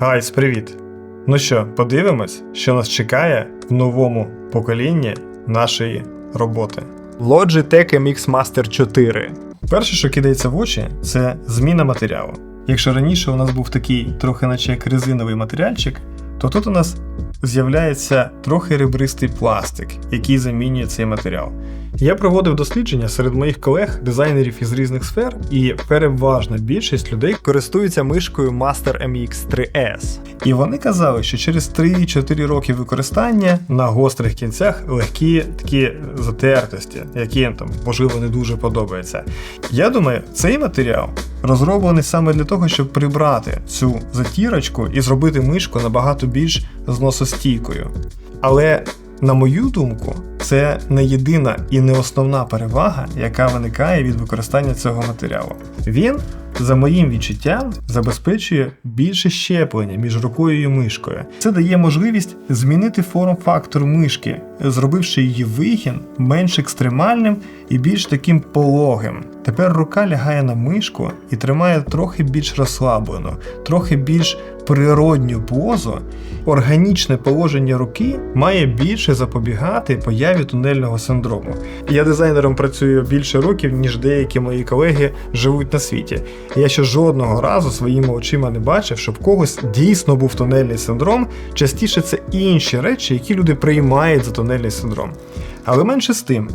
Гайс, привіт! Ну що, подивимось, що нас чекає в новому поколінні нашої роботи. Logitech MX Master 4. Перше, що кидається в очі, це зміна матеріалу. Якщо раніше у нас був такий трохи наче як резиновий матеріальчик, то тут у нас з'являється трохи ребристий пластик, який замінює цей матеріал. Я проводив дослідження серед моїх колег, дизайнерів із різних сфер, і переважна більшість людей Користуються мишкою Master MX 3S. І вони казали, що через 3-4 роки використання на гострих кінцях легкі такі затертості, які їм там можливо не дуже подобаються. Я думаю, цей матеріал розроблений саме для того, щоб прибрати цю затірочку і зробити мишку набагато більш зносостійкою. Але на мою думку, це не єдина і не основна перевага, яка виникає від використання цього матеріалу. Він, за моїм відчуттям, забезпечує більше щеплення між рукою і мишкою. Це дає можливість змінити форм-фактор мишки, зробивши її вигін менш екстремальним і більш таким пологим. Тепер рука лягає на мишку і тримає трохи більш розслаблену, трохи більш природню позу. Органічне положення руки має більше запобігати появі тунельного синдрому. Я дизайнером працюю більше років, ніж деякі мої колеги живуть на світі. Я ще жодного разу своїми очима не бачив, щоб когось дійсно був тунельний синдром. Частіше це інші речі, які люди приймають за тунельний синдром. Але менше з тим.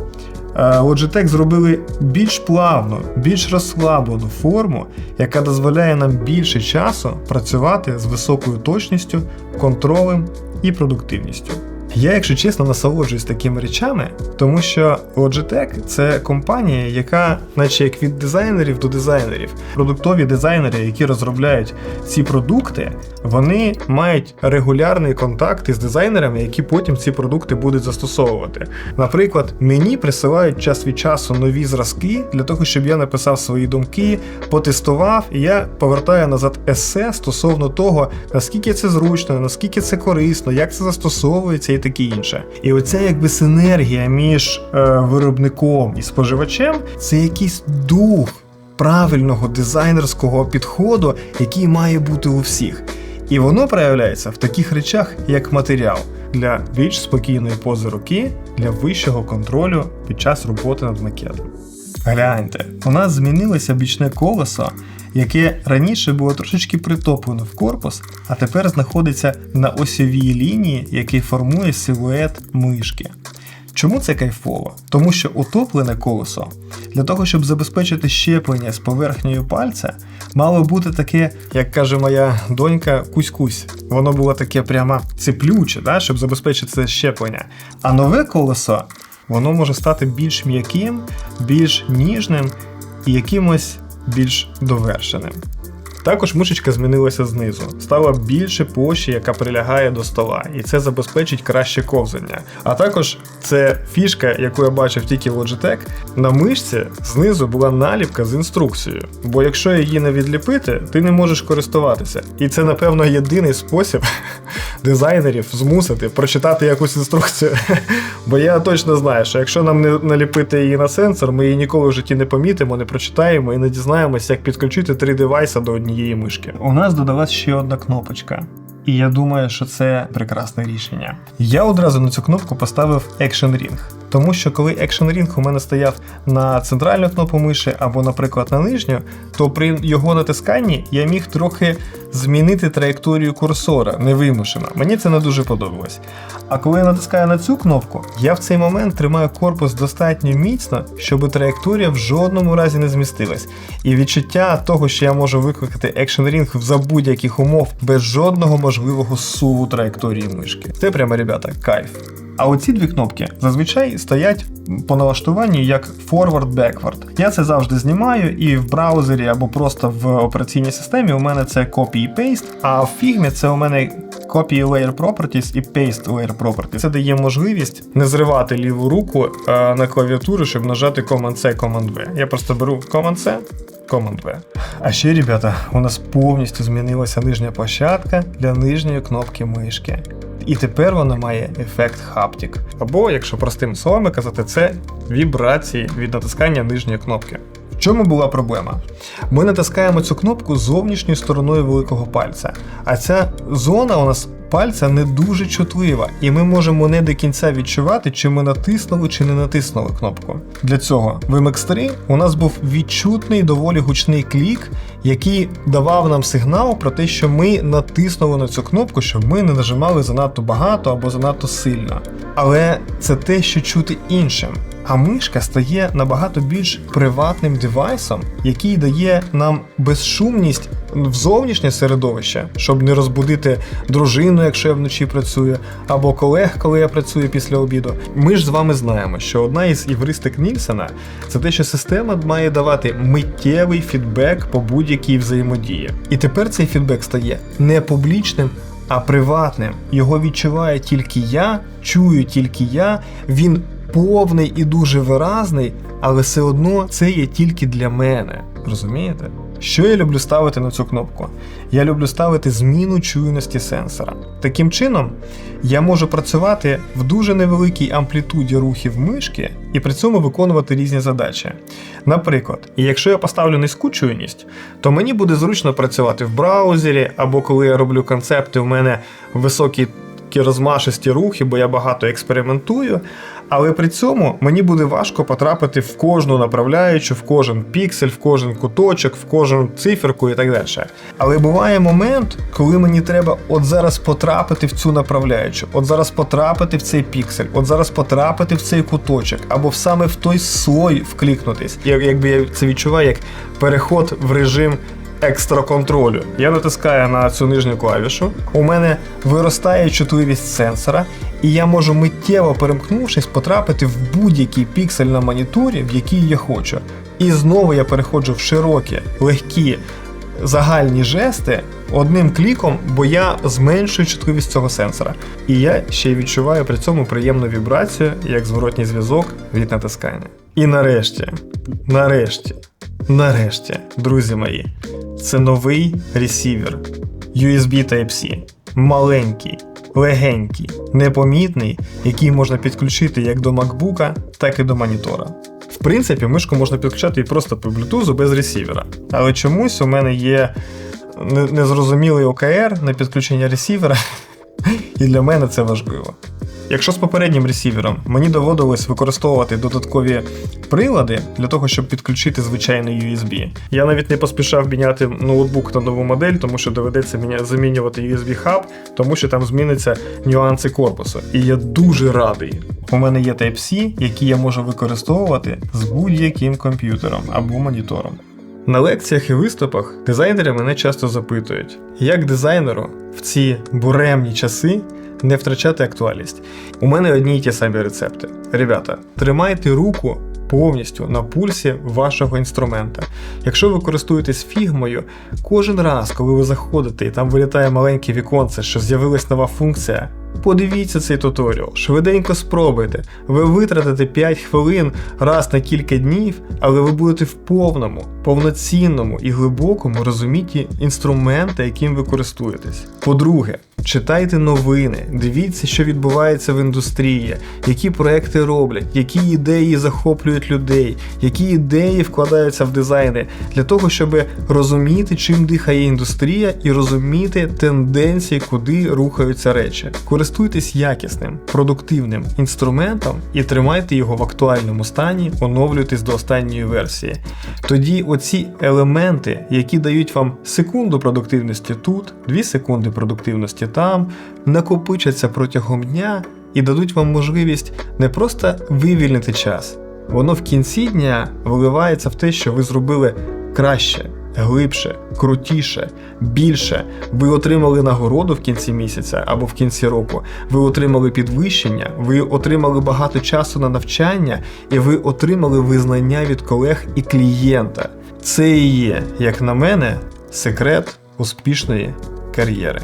е, Logitech зробили більш плавну, більш розслаблену форму, яка дозволяє нам більше часу працювати з високою точністю, контролем і продуктивністю. Я, якщо чесно, насолоджуюсь такими речами, тому що Logitech це компанія, яка, наче як від дизайнерів до дизайнерів, продуктові дизайнери, які розробляють ці продукти, вони мають регулярний контакт із дизайнерами, які потім ці продукти будуть застосовувати. Наприклад, мені присилають час від часу нові зразки для того, щоб я написав свої думки, потестував, і я повертаю назад есе стосовно того, наскільки це зручно, наскільки це корисно, як це застосовується і таке інше. І оця якби синергія між е, виробником і споживачем це якийсь дух правильного дизайнерського підходу, який має бути у всіх. І воно проявляється в таких речах, як матеріал для більш спокійної пози руки, для вищого контролю під час роботи над макетом. Гляньте, у нас змінилося бічне колесо, яке раніше було трошечки притоплено в корпус, а тепер знаходиться на осьовій лінії, який формує силует мишки. Чому це кайфово? Тому що утоплене колесо для того, щоб забезпечити щеплення з поверхнею пальця, мало бути таке, як каже моя донька, кусь-кусь. Воно було таке прямо циплюче, да, щоб забезпечити це щеплення. А нове колесо воно може стати більш м'яким, більш ніжним і якимось більш довершеним. Також мишечка змінилася знизу, стала більше площі, яка прилягає до стола, і це забезпечить краще ковзання. А також це фішка, яку я бачив тільки в Logitech, на мишці знизу була наліпка з інструкцією. Бо якщо її не відліпити, ти не можеш користуватися. І це, напевно, єдиний спосіб дизайнерів змусити прочитати якусь інструкцію. Бо я точно знаю, що якщо нам не наліпити її на сенсор, ми її ніколи в житті не помітимо, не прочитаємо і не дізнаємося, як підключити три девайса до однієї мишки. У нас додалась ще одна кнопочка. І я думаю, що це прекрасне рішення. Я одразу на цю кнопку поставив Action Ring. Тому що коли Action Ring у мене стояв на центральну кнопку миші або, наприклад, на нижню, то при його натисканні я міг трохи змінити траєкторію курсора невимушено. Мені це не дуже подобалось. А коли я натискаю на цю кнопку, я в цей момент тримаю корпус достатньо міцно, щоб траєкторія в жодному разі не змістилась. І відчуття того, що я можу викликати Action Ring за будь-яких умов без жодного можливого суву траєкторії мишки. Це прямо, ребята, кайф. А оці дві кнопки зазвичай стоять по налаштуванню як forward-backward. Я це завжди знімаю і в браузері або просто в операційній системі у мене це copy і paste, а в фігмі це у мене copy layer properties і paste layer properties. Це дає можливість не зривати ліву руку на клавіатуру, щоб нажати Command-C, Command-V. Я просто беру Command-C, Command-V. А ще, ребята, у нас повністю змінилася нижня площадка для нижньої кнопки мишки. І тепер вона має ефект хаптік. Або, якщо простими словами казати, це вібрації від натискання нижньої кнопки. В чому була проблема? Ми натискаємо цю кнопку зовнішньою стороною великого пальця, а ця зона у нас пальця не дуже чутлива, і ми можемо не до кінця відчувати, чи ми натиснули чи не натиснули кнопку. Для цього в MX3 у нас був відчутний доволі гучний клік, який давав нам сигнал про те, що ми натиснули на цю кнопку, щоб ми не нажимали занадто багато або занадто сильно. Але це те, що чути іншим. А мишка стає набагато більш приватним девайсом, який дає нам безшумність в зовнішнє середовище, щоб не розбудити дружину, якщо я вночі працюю, або колег, коли я працюю після обіду. Ми ж з вами знаємо, що одна із івристик Нільсона це те, що система має давати миттєвий фідбек по будь-якій взаємодії. І тепер цей фідбек стає не публічним. А приватним його відчуває тільки я, чую тільки я. Він повний і дуже виразний, але все одно це є тільки для мене. Розумієте? Що я люблю ставити на цю кнопку? Я люблю ставити зміну чуйності сенсора. Таким чином, я можу працювати в дуже невеликій амплітуді рухів мишки і при цьому виконувати різні задачі. Наприклад, якщо я поставлю низьку чуйність, то мені буде зручно працювати в браузері, або коли я роблю концепти, в мене високі такі розмашисті рухи, бо я багато експериментую. Але при цьому мені буде важко потрапити в кожну направляючу, в кожен піксель, в кожен куточок, в кожну циферку і так далі. Але буває момент, коли мені треба от зараз потрапити в цю направляючу, от зараз потрапити в цей піксель, от зараз потрапити в цей куточок, або саме в той слой вклікнутись. Як, якби я це відчуваю як переход в режим екстра контролю. Я натискаю на цю нижню клавішу. У мене виростає чутливість сенсора, і я можу миттєво перемкнувшись, потрапити в будь-який піксель на моніторі, в який я хочу. І знову я переходжу в широкі, легкі. Загальні жести одним кліком, бо я зменшую чутливість цього сенсора. І я ще й відчуваю при цьому приємну вібрацію як зворотній зв'язок від натискання. І нарешті, нарешті, нарешті, друзі мої, це новий ресівер USB Type-C. Маленький, легенький, непомітний, який можна підключити як до MacBook, так і до монітора. В принципі, мишку можна підключати і просто по Bluetooth без ресівера. Але чомусь у мене є незрозумілий OKR на підключення ресівера, і для мене це важливо. Якщо з попереднім ресівером мені доводилось використовувати додаткові прилади для того, щоб підключити звичайний USB, я навіть не поспішав міняти ноутбук на нову модель, тому що доведеться замінювати USB-хаб, тому що там зміниться нюанси корпусу. І я дуже радий. У мене є Type-C, який я можу використовувати з будь-яким комп'ютером або монітором. На лекціях і виступах дизайнери мене часто запитують, як дизайнеру в ці буремні часи не втрачати актуальність. У мене одні й ті самі рецепти. Ребята, тримайте руку повністю на пульсі вашого інструмента. Якщо ви користуєтесь фігмою, кожен раз, коли ви заходите і там вилітає маленьке віконце, що з'явилась нова функція. Подивіться цей туторіал, швиденько спробуйте. Ви витратите 5 хвилин раз на кілька днів, але ви будете в повному, повноцінному і глибокому розумінні інструмента, яким ви користуєтесь. По-друге, читайте новини, дивіться, що відбувається в індустрії, які проекти роблять, які ідеї захоплюють людей, які ідеї вкладаються в дизайни, для того, щоб розуміти, чим дихає індустрія, і розуміти тенденції, куди рухаються речі. Користуйтесь якісним, продуктивним інструментом і тримайте його в актуальному стані, оновлюйтесь до останньої версії. Тоді оці елементи, які дають вам секунду продуктивності тут, 2 секунди продуктивності там, накопичаться протягом дня і дадуть вам можливість не просто вивільнити час, воно в кінці дня виливається в те, що ви зробили краще, глибше, крутіше, більше. Ви отримали нагороду в кінці місяця або в кінці року. Ви отримали підвищення, ви отримали багато часу на навчання, і ви отримали визнання від колег і клієнта. Це і є, як на мене, секрет успішної кар'єри.